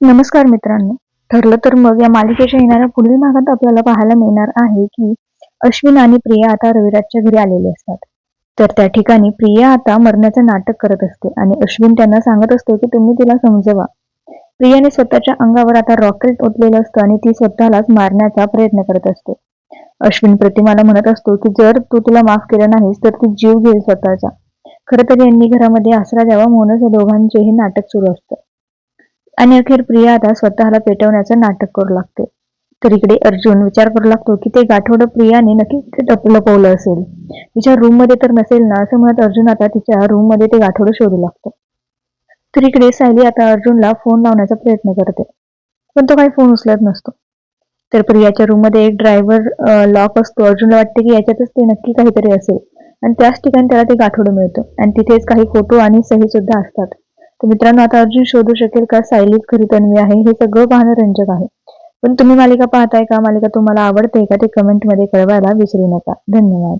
नमस्कार मित्रांनो. ठरलं तर मग या मालिकेच्या येणाऱ्या पुढील भागात आपल्याला पाहायला मिळणार आहे की अश्विन आणि प्रिया आता रविराजच्या घरी आलेले असतात. तर त्या ठिकाणी प्रिया आता मरण्याचं नाटक करत असते आणि अश्विन त्यांना सांगत असतो की तुम्ही तिला समजवा. प्रियाने स्वतःच्या अंगावर आता रॉकेट ओतलेलं असतं आणि ती स्वतःलाच मारण्याचा प्रयत्न करत असते. अश्विन प्रतिमाला म्हणत असतो की जर तू तिला माफ केलं नाहीस तर ती जीव घेईल स्वतःचा. खरं तर यांनी घरामध्ये आसरा द्यावा म्हणूनच या दोघांचे हे नाटक सुरू असतं. आणि अखेर प्रिया आता स्वतःला पेटवण्याचं नाटक करू लागते. तर इकडे अर्जुन विचार करू लागतो की ते गाठोडं प्रियाने नक्की लपवलं असेल. तिच्या रूममध्ये तर नसेल ना असं म्हणत अर्जुन आता तिच्या रूममध्ये ते गाठोडं शोधू लागतो. तर इकडे सायली आता अर्जुनला फोन लावण्याचा प्रयत्न करते. पण तो काही फोन उचलत नसतो. तर प्रियाच्या रूममध्ये एक ड्रायव्हर लॉक असतो. अर्जुनला वाटते की याच्यातच ते नक्की काहीतरी असेल. आणि त्याच ठिकाणी त्याला ते गाठोडं मिळतं. आणि तिथेच काही फोटो आणि सही सुद्धा असतात. तर मित्रांनो आता अर्जुन शोधू शकेल का सायलीच खरी तन्वी आहे? हे सगळं पाहणं रंजक आहे. पण तुम्ही मालिका पाहताय का? मालिका तुम्हाला आवडते का? ते कमेंटमध्ये कळवायला विसरू नका. धन्यवाद.